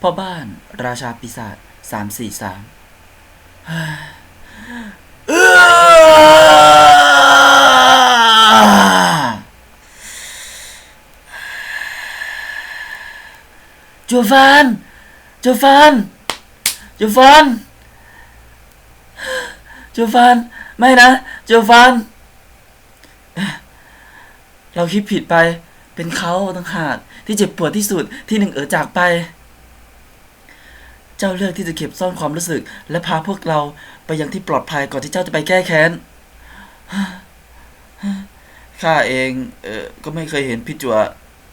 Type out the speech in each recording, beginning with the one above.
พ่อบ้านราชาปีศาจสามสี่สามจูฟานจูฟานจูฟานจูฟานไม่นะจูฟานเราคิดผิดไป เป็นเขาต่างหากที่เจ็บปวดที่สุดที่หนึ่งเอ๋อจากไป เจ้าเลือกที่จะเก็บซ่อนความรู้สึก และพาพวกเราไปยังที่ปลอดภัยก่อนที่เจ้าจะไปแก้แค้น ข้าเองเออก็ไม่เคยเห็นพี่จัว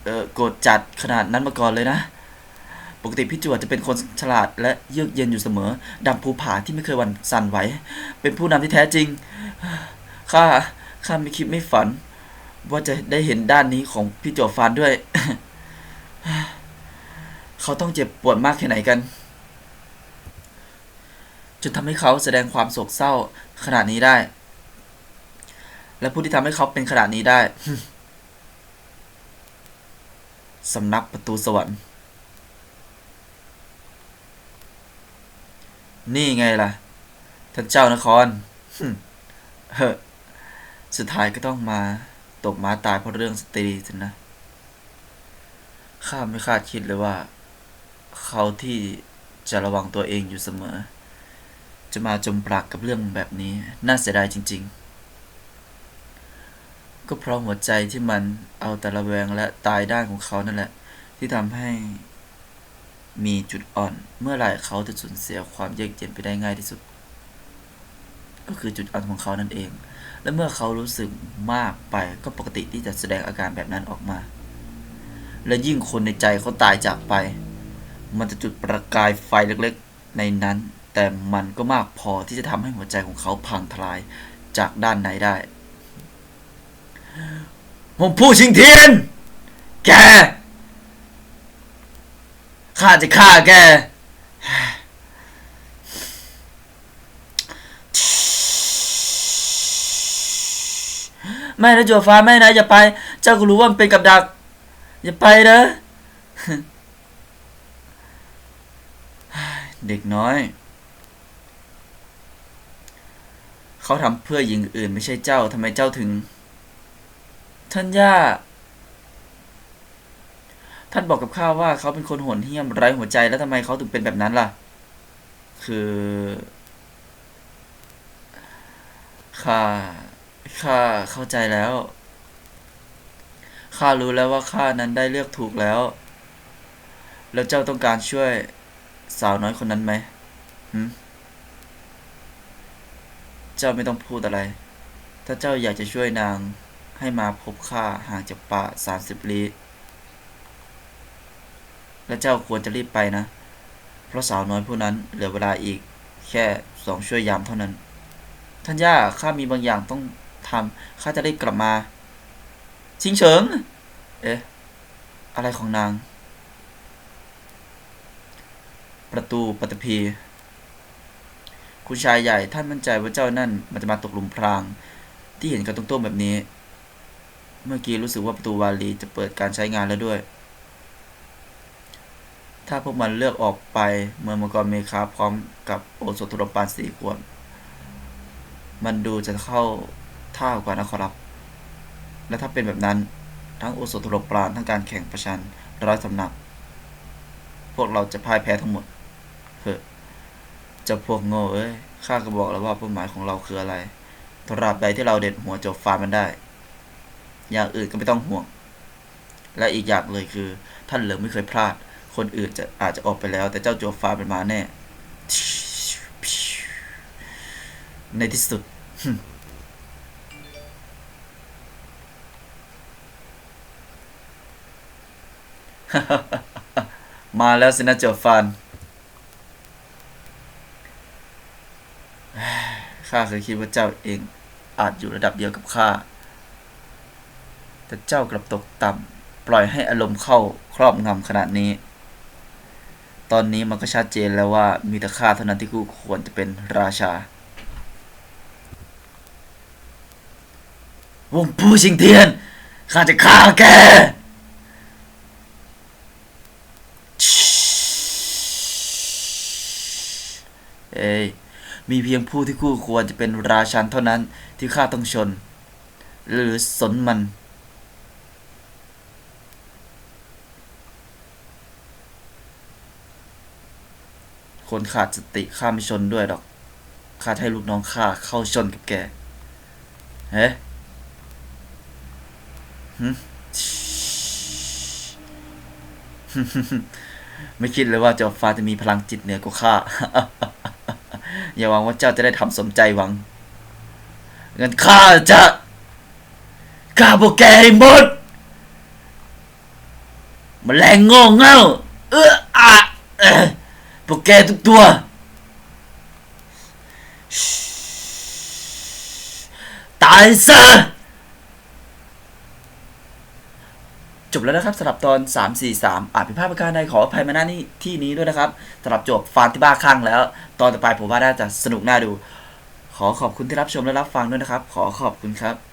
เออโกรธจัดขนาดนั้นมาก่อนเลยนะ ปกติพี่จัวจะเป็นคนฉลาดและเยือกเย็นอยู่เสมอดำภูผาที่ไม่เคยวันสั่นไหว เป็นผู้นำที่แท้จริง ข้า ข้าไม่คิดไม่ฝัน ว่าจะได้เห็นด้านนี้ของพี่จัวฟานด้วย เขาต้องเจ็บปวดมากแค่ไหนกัน จนทำให้เขาแสดงความโศกเศร้าขนาดนี้ได้ และผู้ที่ทำให้เขาเป็นขนาดนี้ได้สำนักประตูสวรรค์ นี่ไงล่ะ ท่านเจ้านครเฮ้สุดท้ายก็ต้องมาตกม้าตายเพราะเรื่องสตรีสินะ ข้าไม่คาดคิดเลยว่า เขาที่จะระวังตัวเองอยู่เสมอ จะมาจมปลักกับเรื่องแบบนี้ น่าเสียดายจริง ๆ ก็เพราะหัวใจที่มันเอาแต่ระแวงและตายด้านของเขานั่นแหละ ที่ทำให้มีจุดอ่อน เมื่อไหร่เขาจะสูญเสียความเยือกเย็นไปได้ง่ายที่สุด ก็คือจุดอ่อนของเขานั่นเอง และเมื่อเขารู้สึกมากไปก็ปกติที่จะแสดงอาการแบบนั้นออกมา และยิ่งคนในใจเขาตายจากไป มันจะจุดประกายไฟเล็กๆในนั้น แต่มันก็มากพอที่จะทำให้หัวใจของเขาพังทลายจากด้านในได้ ผมผู้ชิงเทียน แก ข้าจะฆ่าแก ไม่นะจัวฟ้าไม่นะ อย่าไป เจ้าก็รู้ว่ามันเป็นกับดัก อย่าไปนะเด็กน้อย เขาทำเพื่อหญิงอื่นไม่ใช่เจ้าทำไมเจ้าถึง ท่านย่า ท่านบอกกับข้าว่าเขาเป็นคนโหดเหี้ยมไร้หัวใจแล้วทำไมเขาถึงเป็นแบบนั้นล่ะ คือข้าข้าเข้าใจแล้วข้ารู้แล้วว่าข้านั้นได้เลือกถูกแล้ว แล้วเจ้าต้องการช่วยสาวน้อยคนนั้นไหมหืม เจ้าไม่ต้องพูดอะไร ถ้าเจ้าอยากจะช่วยนางให้มาพบข้าห่างจากป่าสามสิบลี้และเจ้าควรจะรีบไปนะ เพราะสาวน้อยผู้นั้นเหลือเวลาอีกแค่สองชั่วยามเท่านั้น ท่านย่าข้ามีบางอย่างต้องทำข้าจะได้กลับมา ชิงเฉิง เอ๊ะ อะไรของนาง ประตูปัตตภี คุณชายใหญ่ท่านมั่นใจว่าเจ้านั่นมันจะมาตกหลุมพราง ที่เห็นกันตรงๆแบบนี้ เมื่อกี้รู้สึกว่าประตูวาลีจะเปิดการใช้งานแล้วด้วย ถ้าพวกมันเลือกออกไปเมืองมังกรเมคาพร้อมกับโอสถตุรปานสี่ขวดมันดูจะเข้าท่ากว่านะครับ และถ้าเป็นแบบนั้นทั้งโอสถตุรปานทั้งการแข่งประชันร้อยสำนัก พวกเราจะพ่ายแพ้ทั้งหมดเฮ้อ จะพวกโง่เอ้ยข้าก็บอกแล้วว่าเป้าหมายของเราคืออะไรตราบใดที่เราเด็ดหัวจบฟาร์มมันได้ อย่างอื่นก็ไม่ต้องห่วง และอีกอย่างเลยคือ ท่านเหลิมไม่เคยพลาด คนอื่นจะอาจจะออกไปแล้ว แต่เจ้าโจฟ้าเป็นมาแน่ ในที่สุดมาแล้วสินะโจฟาน ข้าเคยคิดว่าเจ้าเองอาจอยู่ระดับเดียวกับข้า แต่เจ้ากลับตกต่ำปล่อยให้อารมณ์เข้าครอบงำขนาดนี้ ตอนนี้มันก็ชัดเจนแล้วว่ามีแต่ข้าเท่านั้นที่คู่ควรจะเป็นราชาวงผู้ชิงเทียน ข้าจะฆ่าแกเอ้ย มีเพียงผู้ที่คู่ควรจะเป็นราชันเท่านั้นที่ข้าต้องชน หรือสนมัน คนขาดสติข้าไม่ชนด้วยหรอกข้าให้ลูกน้องข้าเข้าชนกับแกเฮ้ไม่คิดเลยว่าเจ้าฟ้าจะมีพลังจิตเหนือกว่าข้า อย่าหวังว่าเจ้าจะได้ทำสมใจหวังงั้นข้าจะฆ่าพวกแกให้หมดมแมลงงอเง่าเอออะพวกแกทุกตัวตายซะ จ บแล้วนะครับสำหรับตอน 3 4 3อาจผิดพลาพประการใดขออภัยมาหนี่ที่นี้ด้วยนะครับสำหรับจบฟานที่บ้าคลั่งแล้ว ตอนต่อไปผมว่าน่าจะสนุกน่าดู ขอขอบคุณที่รับชมและรับฟังด้วยนะครับ ขอขอบคุณครับ